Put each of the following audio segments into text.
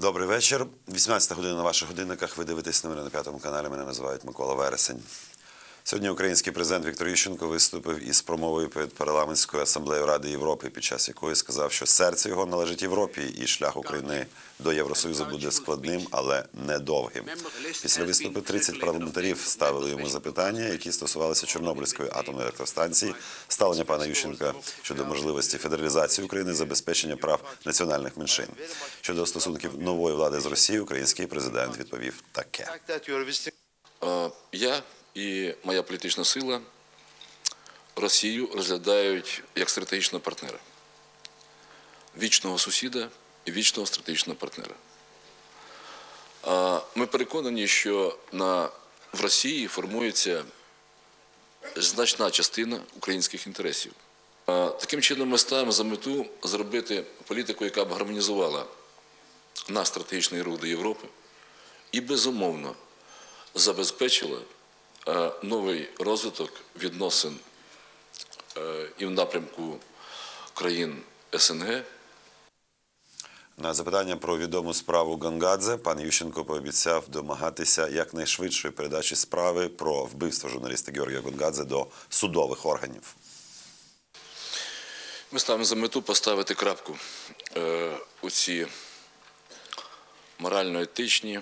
Добрий вечір. 18 година на ваших годинниках. Ви дивитесь новини на п'ятому каналі. Мене називають Микола Вересень. Сьогодні український президент Віктор Ющенко виступив із промовою перед парламентською асамблеєю Ради Європи, під час якої сказав, що серце його належить Європі, і шлях України до Євросоюзу буде складним, але недовгим. Після виступу 30 парламентарів ставили йому запитання, які стосувалися Чорнобильської атомної електростанції, ставлення пана Ющенка щодо можливості федералізації України, забезпечення прав національних меншин. Щодо стосунків нової влади з Росією, український президент відповів таке. Е, Я і моя політична сила Росію розглядають як стратегічного партнера, вічного сусіда і вічного стратегічного партнера. Ми переконані, що на, в Росії формується значна частина українських інтересів. Таким чином, ми ставимо за мету зробити політику, яка б гармонізувала наш стратегічний рух до Європи і, безумовно, забезпечила новий розвиток відносин е, і в напрямку країн СНГ. На запитання про відому справу Гангадзе пан Ющенко пообіцяв домагатися якнайшвидшої передачі справи про вбивство журналіста Георгія Гонгадзе до судових органів. Ми ставимо за мету поставити крапку е, у ці морально-етичні,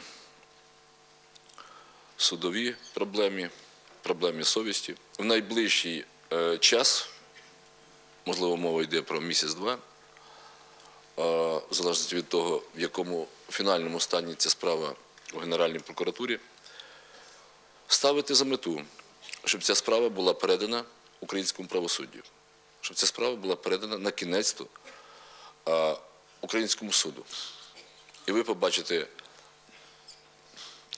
судові проблемі, проблемі совісті. В найближчий е, час, можливо, мова йде про місяць-два, е, в залежності від того, в якому фінальному стані ця справа у Генеральній прокуратурі, ставити за мету, щоб ця справа була передана українському правосуддю щоб ця справа була передана на кінець українському суду. І ви побачите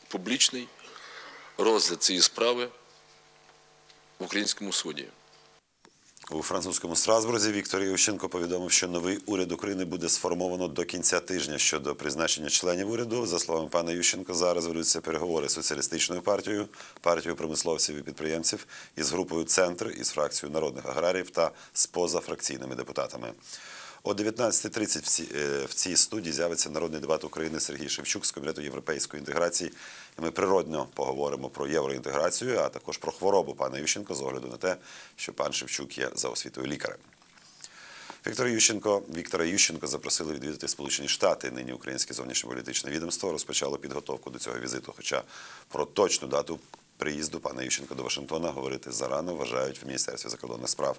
публічний розгляд цієї справи в українському суді. У французькому Страсбурзі Віктор Ющенко повідомив, що новий уряд України буде сформовано до кінця тижня щодо призначення членів уряду. За словами пана Ющенко, зараз ведуться переговори з соціалістичною партією, партією промисловців і підприємців із групою Центр із фракцією народних аграріїв та з позафракційними депутатами. О 19.30 в цій, е, в цій студії з'явиться народний дебат України Сергій Шевчук з Комітету європейської інтеграції. І ми природно поговоримо про євроінтеграцію, а також про хворобу пана Ющенко з огляду на те, що пан Шевчук є за освітою лікарем. Віктор Ющенко, Віктора Ющенко запросили відвідати Сполучені Штати. Нині українське зовнішньополітичне відомство розпочало підготовку до цього візиту. Хоча про точну дату приїзду пана Ющенка до Вашингтона говорити зарано вважають в Міністерстві закордонних справ.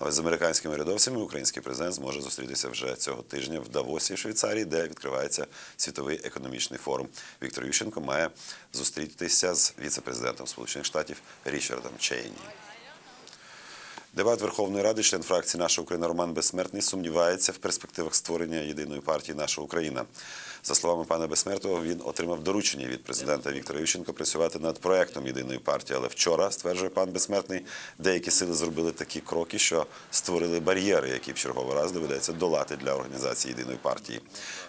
З американськими урядовцями український президент зможе зустрітися вже цього тижня в Давосі, Швейцарії, де відкривається світовий економічний форум. Віктор Ющенко має зустрітися з віце-президентом Сполучених Штатів Річардом Чейні. Дебат Верховної Ради, член фракції Наша Україна Роман Безсмертний сумнівається в перспективах створення єдиної партії Наша Україна. За словами пана Безсмертного, він отримав доручення від президента Віктора Ющенка працювати над проектом єдиної партії. Але вчора, стверджує пан Безсмертний, деякі сили зробили такі кроки, що створили бар'єри, які в черговий раз доведеться долати для організації єдиної партії.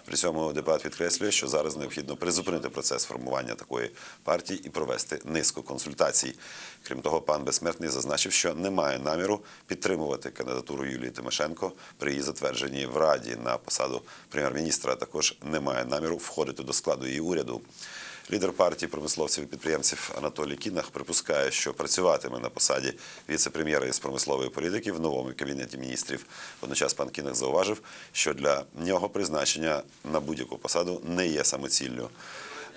При цьому дебат підкреслює, що зараз необхідно призупинити процес формування такої партії і провести низку консультацій. Крім того, пан Безсмертний зазначив, що немає наміру підтримувати кандидатуру Юлії Тимошенко при її затвердженні в Раді на посаду прем'єр-міністра. Також немає наміру входити до складу її уряду. Лідер партії промисловців і підприємців Анатолій Кінах припускає, що працюватиме на посаді віце-прем'єра із промислової політики в новому кабінеті міністрів. Водночас пан Кінах зауважив, що для нього призначення на будь-яку посаду не є самоціллю.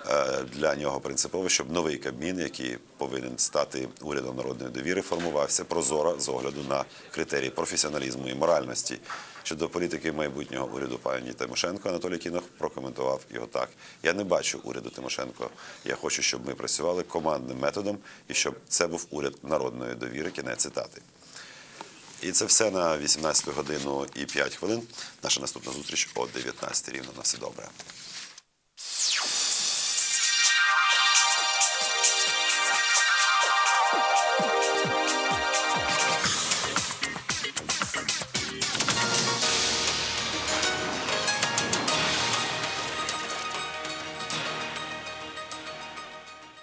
Е, Для нього принципово, щоб новий кабмін, який повинен стати урядом народної довіри, формувався прозоро з огляду на критерії професіоналізму і моральності. Щодо політики майбутнього уряду пані Тимошенко, Анатолій Кінох прокоментував його так: я не бачу уряду Тимошенко. Я хочу, щоб ми працювали командним методом і щоб це був уряд народної довіри. Кінець цитати. І це все на 18 годину і 5 хвилин. Наша наступна зустріч о 19 рівно. На все добре.